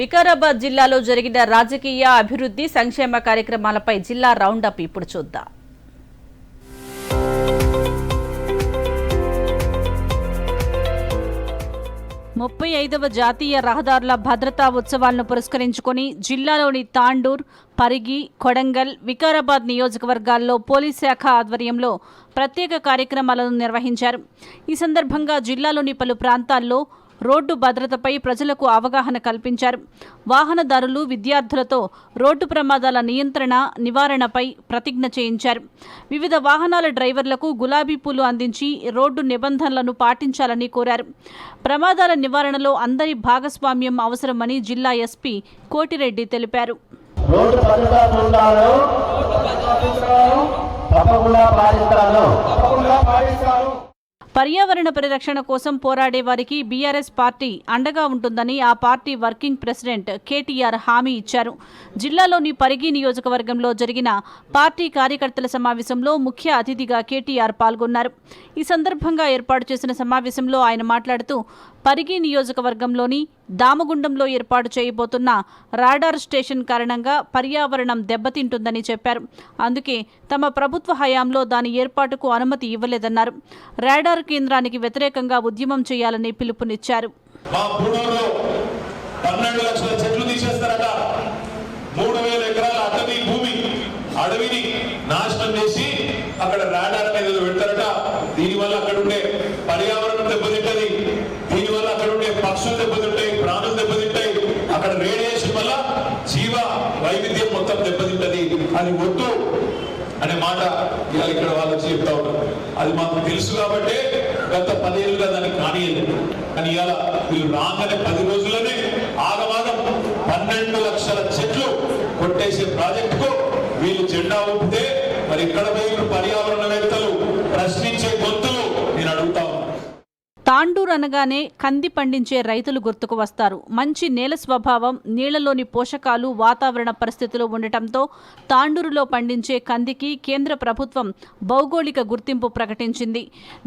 వికారాబాద్ జిల్లాలో జరిగిన రాజకీయ అభివృద్ధి సంక్షేమ కార్యక్రమాలపై జిల్లా రౌండప్ ఇప్పుడు చూద్దాం. ముప్పై ఐదవ జాతీయ రహదారుల భద్రతా ఉత్సవాలను పురస్కరించుకొని జిల్లాలోని తాండూర్ పరిగి కొడంగల్ వికారాబాద్ నియోజకవర్గాల్లో పోలీస్ శాఖ ఆధ్వర్యంలో ప్రత్యేక కార్యక్రమాలను నిర్వహించారు. ఈ సందర్భంగా జిల్లాలోని పలు ప్రాంతాల్లో రోడ్డు భద్రతపై ప్రజలకు అవగాహన కల్పించారు. వాహనదారులు విద్యార్థులతో రోడ్డు ప్రమాదాల నియంత్రణ నివారణపై ప్రతిజ్ఞ చేయించారు. వివిధ వాహనాల డ్రైవర్లకు గులాబీ పూలు అందించి రోడ్డు నిబంధనలను పాటించాలని కోరారు. ప్రమాదాల నివారణలో అందరి భాగస్వామ్యం అవసరమని జిల్లా ఎస్పీ కోటిరెడ్డి తెలిపారు. తప్పకుండా పాటిస్తాను. పర్యావరణ పరిరక్షణ కోసం పోరాడే వారికి బీఆర్ఎస్ పార్టీ అండగా ఉంటుందని ఆ పార్టీ వర్కింగ్ ప్రెసిడెంట్ కేటీఆర్ హామీ ఇచ్చారు. జిల్లాలోని పరిగి నియోజకవర్గంలో జరిగిన పార్టీ కార్యకర్తల సమావేశంలో ముఖ్య అతిథిగా కేటీఆర్ పాల్గొన్నారు. ఈ సందర్భంగా ఏర్పాటు చేసిన సమావేశంలో ఆయన మాట్లాడుతూ పరిగి నియోజకవర్గంలోని దామగుండంలో ఏర్పాటు చేయబోతున్న రాడార్ స్టేషన్ కారణంగా పర్యావరణం దెబ్బతింటుందని చెప్పారు. అందుకే తమ ప్రభుత్వ హయాంలో దాని ఏర్పాటుకు అనుమతి ఇవ్వలేదన్నారు. రాడార్ కేంద్రానికి వ్యతిరేకంగా ఉద్యమం చేయాలని పిలుపునిచ్చారు. అడవిని నాశనం చేసి అక్కడ రాడార్ అనేది పెడతారట. దీనివల్ల అక్కడ ఉండే పర్యావరణ అక్కడ రేడియేషన్ వల్ల జీవ వైవిధ్యం మొత్తం దెబ్బతింటది అది వద్దు అనే మాట ఇలా ఇక్కడ వాళ్ళు వచ్చి చెప్తా ఉంటారు అది మాకు తెలుసు కాబట్టి గత పదేళ్ళుగా దాన్ని కానియలేదు కానీ ఇవాళ వీళ్ళు రాగానే పది రోజుల్లోనే ఆగమాగం పన్నెండు లక్షల చెట్లు కొట్టేసే ప్రాజెక్టుకు వీళ్ళు జెండా ఊపితే మరి ఇక్కడ పోయి పర్యావరణ పర్యావరణవేత్తలు ప్రశ్నించే తాండూర్ అనగానే కంది పండించే రైతులు గుర్తుకు వస్తారు. మంచి నేల స్వభావం నీళ్ళలోని పోషకాలు వాతావరణ పరిస్థితులు ఉండటంతో తాండూరులో పండించే కందికి కేంద్ర ప్రభుత్వం భౌగోళిక గుర్తింపు ప్రకటించింది.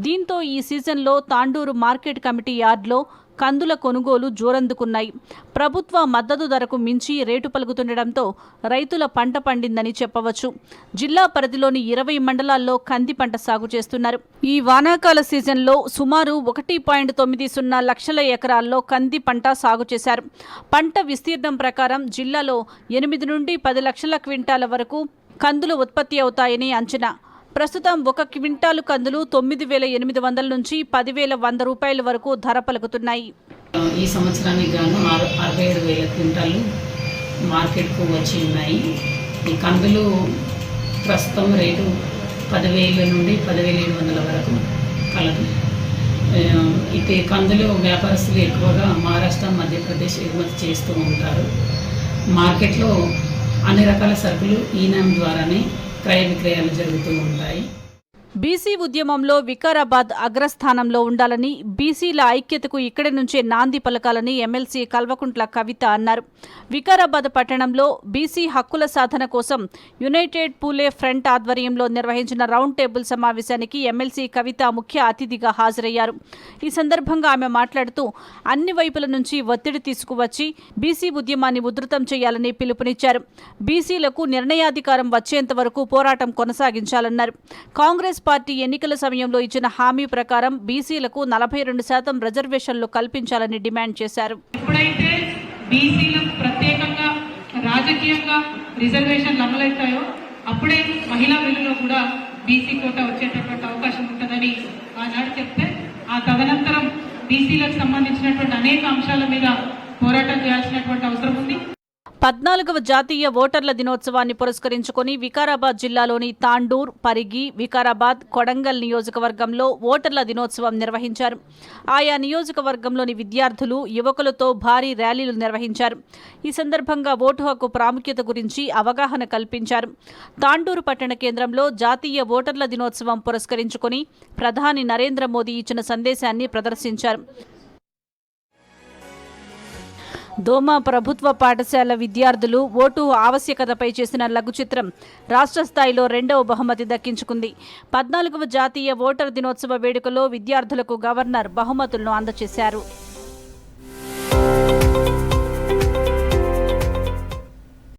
దీంతో ఈ సీజన్లో తాండూరు మార్కెట్ కమిటీ యార్డ్లో కందుల కొనుగోలు జోరందుకున్నాయి. ప్రభుత్వ మద్దతు ధరకు మించి రేటు పలుకుతుండటంతో రైతుల పంట పండిందని చెప్పవచ్చు. జిల్లా పరిధిలోని ఇరవై మండలాల్లో కంది పంట సాగు చేస్తున్నారు. ఈ వానాకాల సీజన్లో సుమారు ఒకటి పాయింట్ తొమ్మిది సున్నా లక్షల ఎకరాల్లో కంది పంట సాగు చేశారు. పంట విస్తీర్ణం ప్రకారం జిల్లాలో ఎనిమిది నుండి పది లక్షల క్వింటాల వరకు కందులు ఉత్పత్తి అవుతాయని అంచనా. ప్రస్తుతం ఒక క్వింటాలు కందులు తొమ్మిది వేల ఎనిమిది వందల నుంచి పదివేల వంద రూపాయల వరకు ధర పలుకుతున్నాయి. ఈ సంవత్సరానికి గాను ఆరు అరవై ఏడు వేల క్వింటాలు మార్కెట్కు వచ్చి ఉన్నాయి. ఈ కందులు ప్రస్తుతం రేటు పదివేల నుండి పదివేల ఏడు వందల వరకు కలదు. అయితే కందులు వ్యాపారస్తులు ఎక్కువగా మహారాష్ట్ర మధ్యప్రదేశ్ ఎగుమతి చేస్తూ ఉంటారు. మార్కెట్లో అన్ని రకాల సరుకులు ఈనాం ద్వారానే క్రయ విక్రయాలు జరుగుతూ ఉంటాయి. బీసీ ఉద్యమంలో వికారాబాద్ అగ్రస్థానంలో ఉండాలని బీసీల ఐక్యతకు ఇక్కడి నుంచే నాంది పలకాలని ఎమ్మెల్సీ కల్వకుంట్ల కవిత అన్నారు. వికారాబాద్ పట్టణంలో బీసీ హక్కుల సాధన కోసం యునైటెడ్ పూలే ఫ్రంట్ ఆధ్వర్యంలో నిర్వహించిన రౌండ్ టేబుల్ సమావేశానికి ఎమ్మెల్సీ కవిత ముఖ్య అతిథిగా హాజరయ్యారు. ఈ సందర్భంగా ఆమె మాట్లాడుతూ అన్ని వైపుల నుంచి ఒత్తిడి తీసుకువచ్చి బీసీ ఉద్యమాన్ని ఉధృతం చేయాలని పిలుపునిచ్చారు. బీసీలకు నిర్ణయాధికారం వచ్చేంత వరకు పోరాటం కొనసాగించాలన్నారు. కాంగ్రెస్ పార్టీ ఎన్నికల సమయంలో ఇచ్చిన హామీ ప్రకారం బీసీలకు నలభై రెండు శాతం రిజర్వేషన్లు కల్పించాలని డిమాండ్ చేశారు. ఎప్పుడైతే బీసీలకు ప్రత్యేకంగా రాజకీయంగా రిజర్వేషన్లు అమలవుతాయో అప్పుడే మహిళా బిల్లులో కూడా బీసీ కోట వచ్చేటటువంటి అవకాశం ఉంటుందని ఆనాడు చెప్తే ఆ తదనంతరం బీసీలకు సంబంధించినటువంటి అనేక అంశాల మీద పోరాటం చేయాల్సినటువంటి అవసరం పద్నాలుగవ జాతీయ ఓటర్ల దినోత్సవాన్ని పురస్కరించుకొని వికారాబాద్ జిల్లాలోని తాండూర్ పరిగి వికారాబాద్ కొడంగల్ నియోజకవర్గంలో ఓటర్ల దినోత్సవం నిర్వహించారు. ఆయా నియోజకవర్గంలోని విద్యార్థులు యువకులతో భారీ ర్యాలీలు నిర్వహించారు. ఈ సందర్భంగా ఓటు హక్కు ప్రాముఖ్యత గురించి అవగాహన కల్పించారు. తాండూరు పట్టణ కేంద్రంలో జాతీయ ఓటర్ల దినోత్సవం పురస్కరించుకొని ప్రధాని నరేంద్ర మోదీ ఇచ్చిన సందేశాన్ని ప్రదర్శించారు. దోమ ప్రభుత్వ పాఠశాల విద్యార్థులు ఓటు ఆవశ్యకతపై చేసిన లఘు చిత్రం రాష్ట్ర స్థాయిలో రెండవ బహుమతి దక్కించుకుంది. పద్నాలుగవ జాతీయ ఓటర్ దినోత్సవ వేడుకలో విద్యార్థులకు గవర్నర్ బహుమతులను అందజేశారు